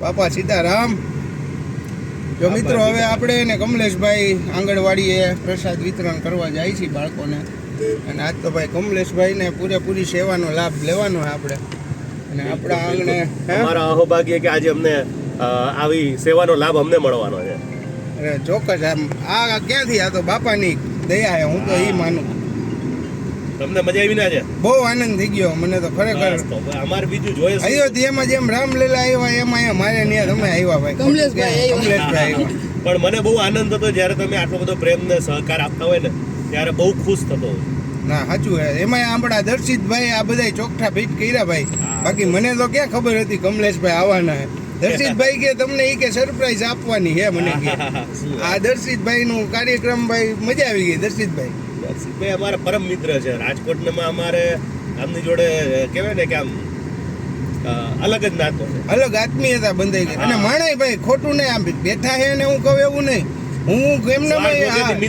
બાપા સીતારામ. જો મિત્રો હવે આપણે ને કમલેશભાઈ આંગણવાડીએ પ્રસાદ વિતરણ કરવા જાય છે બાળકોને. અને આજ તો ભાઈ કમલેશભાઈને પૂરેપૂરી સેવાનો લાભ લેવાનો છે આપણે. અને આપણા આંગણે હે? અમારા અહોભાગ્ય કે આજે અમને આવી સેવાનો લાભ અમને મળવાનો છે. અરે ચોક્કસ આમ આ ક્યાંથી? આ તો બાપાની દયા છે હું તો એ માનું. તમને મજા આવી ના છે? બહુ આનંદ થઈ ગયો મને તો ખરેખર. અમારે બીજું જોઈએ. અયોધ્યામાં જેમ રામલીલા આવ્યા એમાં અહીંયા મારે ત્યાં તમે આવ્યા ભાઈ. કમલેશભાઈ કમલેશભાઈ આવ્યા. પણ મને બહુ આનંદ થતો જ્યારે તમે આટલો બધો પ્રેમ ને સહકાર આપતા હોય ને ત્યારે બહુ ખુશ થતો. ના સાચું હે. એમાં આપણા દર્શિતભાઈ આ બધા ચોખ્ઠા ફીટ કર્યા ભાઈ. બાકી મને તો ક્યાં ખબર હતી કમલેશભાઈ આવવાના દર્શિતભાઈ કે તમને એ કે સરપ્રાઈઝ આપવાની હે મને કે. આ દર્શિતભાઈ નું કાર્યક્રમ ભાઈ મજા આવી ગઈ દર્શિતભાઈ. દર્શિતભાઈ અમારા પરમ મિત્ર છે. રાજકોટમાં અમારે આમની જોડે કહેવાય ને કે આમ અલગ જ નાતો છે. અલગ આત્મીયતા બંધાઈ ગઈ. અને માણે ભાઈ ખોટું નહીં આમ બેઠા હે ને હું કહું એવું નહીં. હું એમને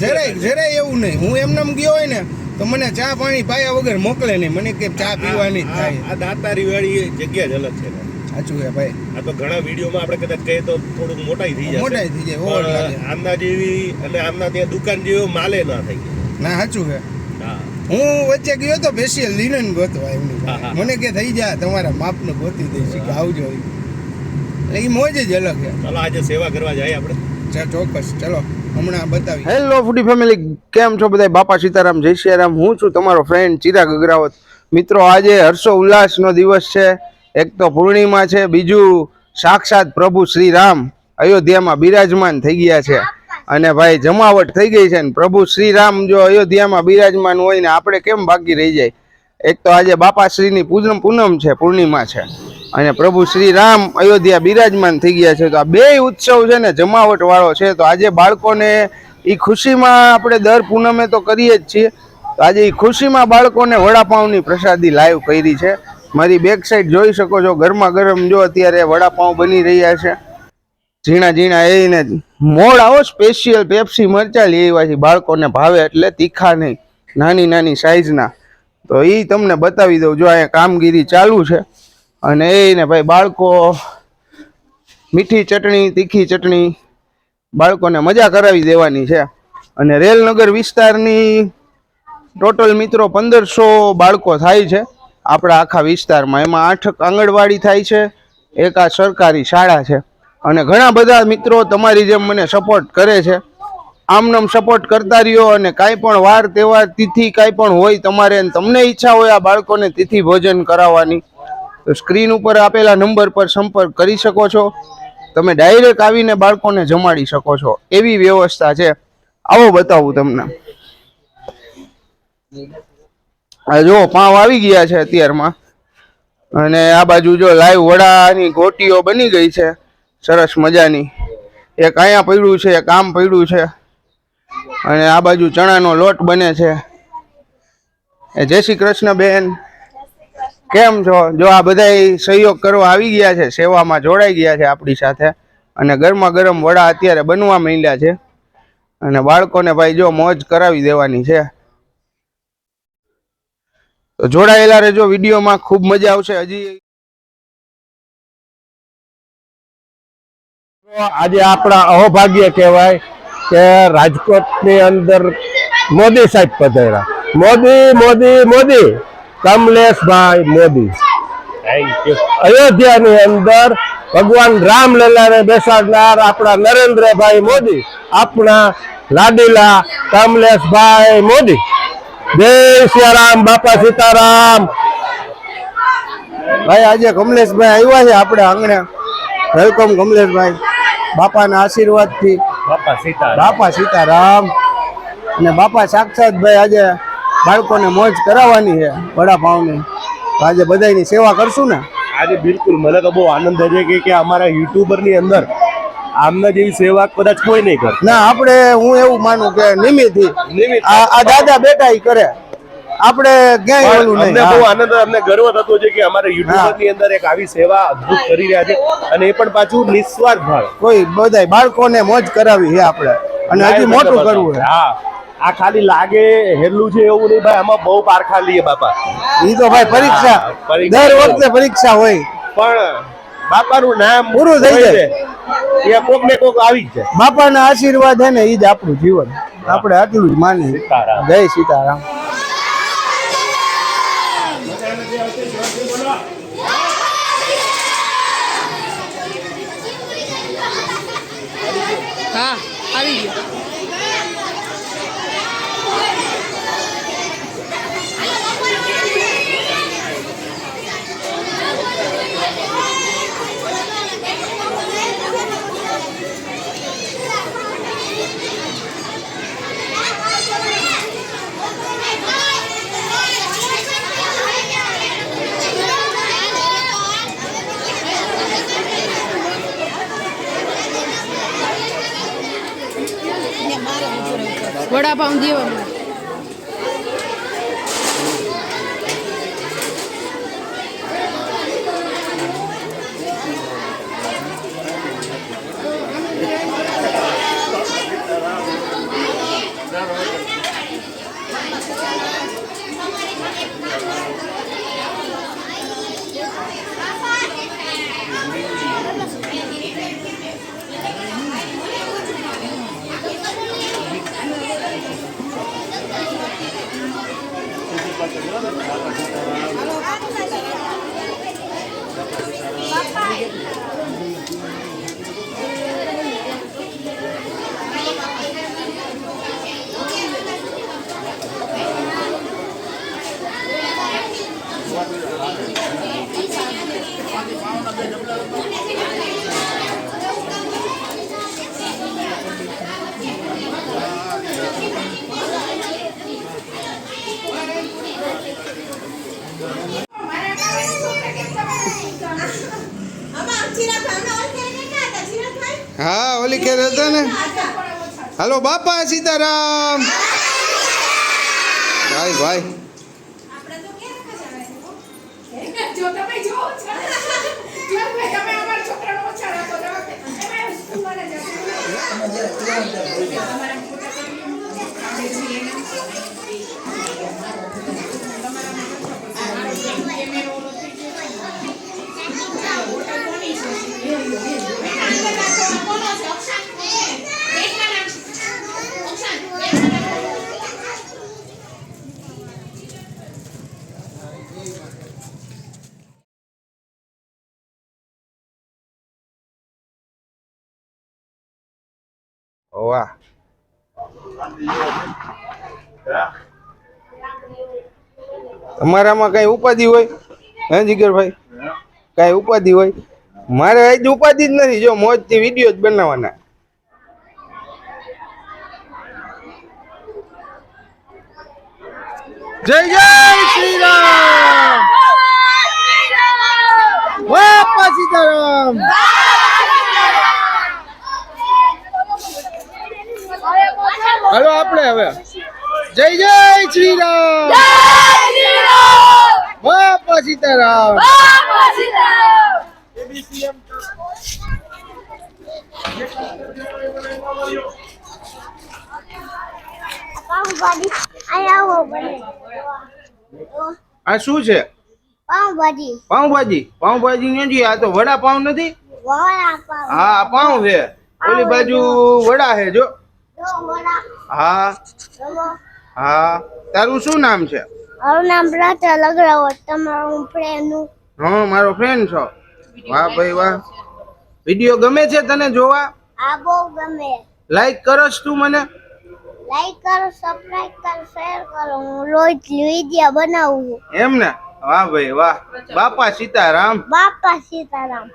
જરાય જરાય એવું નહીં. હું એમને ગયો હોય ને તો મને ચા પાણી પાયા વગર મોકલે નહીં. મને કે ચા પીવાની જ થાય. આ દાતારી વાળી જગ્યા જ અલગ છે. સાચું છે ભાઈ. આ તો ઘણા વિડીયોમાં આપણે કદાચ કહીએ તો થોડુંક મોટાઈ થઈ જાય મોટાઈ થઈ જાય. આમના જેવી અને આમના ત્યાં દુકાન જેવો માલે ના થઈ ના સાચું છે. હા. હું વચ્ચે ગયો તો બેસી લીનન ગોતવા એમની હા. મને કે થઈ જા તમારા માપનું ગોતી દઈશ. કે આવજો એટલે એ મોજ જ અલગ છે. ચાલો આજે સેવા કરવા જાય આપણે. ચા ચોક્કસ. ચલો હમણાં બતાવી હેલો ફૂડી ફેમિલી કેમ છો બધા બાપા સીતારામ જય સિયારામ. હું છું તમારો ફ્રેન્ડ ચિરાગ અગ્રાવત. મિત્રો આજે હર્ષો ઉલ્લાસનો દિવસ છે. એક તો પૂર્ણિમા છે બીજું સાક્ષાત પ્રભુ શ્રી રામ. અયોધ્યામાં બિરાજમાન થઈ ગયા છે. અને ભાઈ જમાવટ થઈ ગઈ છે ને પ્રભુ શ્રી રામ જો અયોધ્યામાં બિરાજમાન હોય ને આપણે કેમ ભાગી રહી જાય? એક તો આજે બાપાશ્રીની પૂનમ પૂનમ છે, પૂર્ણિમા છે. અને પ્રભુ શ્રી રામ અયોધ્યા બિરાજમાન થઈ ગયા છે. તો આ બે ઉત્સવ છે ને જમાવટ વાળો છે. તો આજે બાળકોને એ ખુશીમાં આપણે દર પૂનમે તો કરીએ જ છીએ. તો આજે એ ખુશીમાં બાળકોને વડાપાઉંની પ્રસાદી લાઈવ કરી છે. મારી બેક સાઈડ જોઈ શકો છો. ગરમા ગરમ જો અત્યારે વડાપાઉં બની રહ્યા છે. ઝીણા ઝીણા એને મોડ આવો સ્પેશિયલ પેપ્સી મરચા લઈ આવ્યા બાળકોને ભાવે એટલે તીખા નહીં. નાની નાની સાઈઝના તો એ તમને બતાવી દઉં. જો અહીંયા કામગીરી ચાલુ છે. અને એને ભાઈ બાળકો મીઠી ચટણી, તીખી ચટણી બાળકોને મજા કરાવી દેવાની છે. અને રેલનગર વિસ્તારની ટોટલ મિત્રો પંદરસો બાળકો થાય છે. આપણા આખા વિસ્તારમાં. એમાં આઠ આંગણવાડી થાય છે. એક આ સરકારી શાળા છે. અને ઘણા બધા મિત્રો તમારી જેમ મને સપોર્ટ કરે છે. આમનામ સપોર્ટ કરતા રહ્યો અને કાંઈ પણ વાર, તહેવાર, તિથિ કાંઈ પણ હોય તમારે તમને ઈચ્છા હોય આ બાળકોને તિથિ ભોજન કરાવવાની, તો સ્ક્રીન ઉપર આપેલા નંબર પર સંપર્ક કરી શકો છો. તમે ડાયરેક્ટ આવીને બાળકોને જમાડી શકો છો. એવી વ્યવસ્થા છે. આવો બતાવું તમને. જો પાવ આવી ગયા છે અત્યારમાં. અને આ બાજુ જો લાઈવ વડાની ગોટીઓ બની ગઈ છે. સરસ મજાની. એક અહીંયા પડ્યું છે, એક આમ પડ્યું છે. અને આ બાજુ ચણાનો લોટ બને છે. એ જય શ્રી કૃષ્ણ બેન. કેમ છો? જો આ બધા સહયોગ કરવા આવી ગયા છે, સેવામાં જોડાઈ ગયા છે આપણી સાથે. અને ગરમા ગરમ વડા અત્યારે બનવા માંડ્યા છે. અને બાળકોને ભાઈ જો મોજ કરાવી દેવાની છે. તો જોડાયેલા રહેજો, વિડીયોમાં ખૂબ મજા આવશે. હજી આજે આપણા અહોભાગ્ય કહેવાય કે રાજકોટની અંદર મોદી સાહેબ પધાર્યા. મોદી મોદી મોદી કમલેશભાઈ મોદી. થેન્ક યુ અયોધ્યાની અંદર ભગવાન રામલીલાને બેસાડનાર આપણા નરેન્દ્રભાઈ મોદી આપણા લાડીલા કમલેશભાઈ મોદી. જય સિયારામ બાપા સીતારામ. ભાઈ આજે કમલેશભાઈ આવ્યા છે આપણે આંગણે. વેલકમ કમલેશભાઈ. બાપાના આશીર્વાદથી. બાપા સીતારામ. બાપા સીતારામ. અને બાપા સાક્ષાત ભાઈ આજે બાળકોને મોજ કરાવવાની છે વડાપાવની. આજે બધાની સેવા કરશું ને? આજે બિલકુલ મને તો બહુ આનંદ થાય છે કે- અમારા યુટ્યુબરની અંદર આમના જેવી સેવા કદાચ કોઈ નહીં કરે. ના આપણે હું એવું માનું કે નિમિત્ત. આ દાદા બેટા કરે. આપણે ક્યાંય ઓલું અમને નહીં બહુ આનંદ અમને ગર્વ થતો છે કે અમારે યુટ્યુબરની અંદર એક આવી સેવા અદ્ભુત કરી રહ્યા છે. અને એ પણ પાછું નિસ્વાર્થ ભાવ. કોઈ બધાય બાળકોને મોજ કરાવી છે આપણે. અને હજી મોટું કરવું છે હા. આ ખાલી લાગે હેલું છે એવું નહીં ભાઈ આમાં બહુ પારખા લઈએ બાપા. ઈ તો ભાઈ પરીક્ષા દર વખતે પરીક્ષા હોય. પણ બાપાનું નામ પૂરું થઈ જાય. એ કોક ને કોક આવી જ જાય. બાપાના આશીર્વાદ હે ને એ જ આપણું જીવન. આપણે આટલું જ માની. જય સીતારામ. હા આવી ગયો વડાપાઉં જેવા ¡Vamos! હા ઓલી ખેર હતા ને? હાલો બાપા સીતારામ. ભાઈ ભાઈ. જો તમે જોવો છો જો ભાઈ તમે અમારા છોકરાનો ઓછા રાખો તો એમાં સ્કૂલવાળા જશે વાહ. તમારામાં કઈ ઉપાધિ હોય? હે, જીગરભાઈ? કઈ ઉપાધિ હોય? મારે આજ ઉપાધિ જ નથી. જો, મોજથી વીડિયો જ બનાવવાના. જય જય શ્રી રામ બાપા સીતારામ હાલો આપણે હવે. જય જય શ્રી રામ બાપા સીતારામ. આ શું છે? પાઉંભાજી. પાઉંભાજી? પાઉંભાજી નથી આ તો વડા પાઉં હા પાઉં છે. ઓલી બાજુ વડા છે જો. જો વડા. હા. હા. તારું શું નામ છે? મારું નામ પ્રાચા લગડાવો તમારું ફ્રેન્ડનું હા. મારો ફ્રેન્ડ છો. વાહ ભાઈ વાહ. વીડિયો ગમે છે તને જોવા? આ બહુ ગમે. લાઈક કરસ તું મને. લાઈક કરો સબસ્ક્રાઇબ કરો શેર કરો. હું રોજ વિડિયો બનાવું. છું એમ ને? વાહ ભાઈ વાહ. બાપા સીતારામ. બાપા સીતારામ.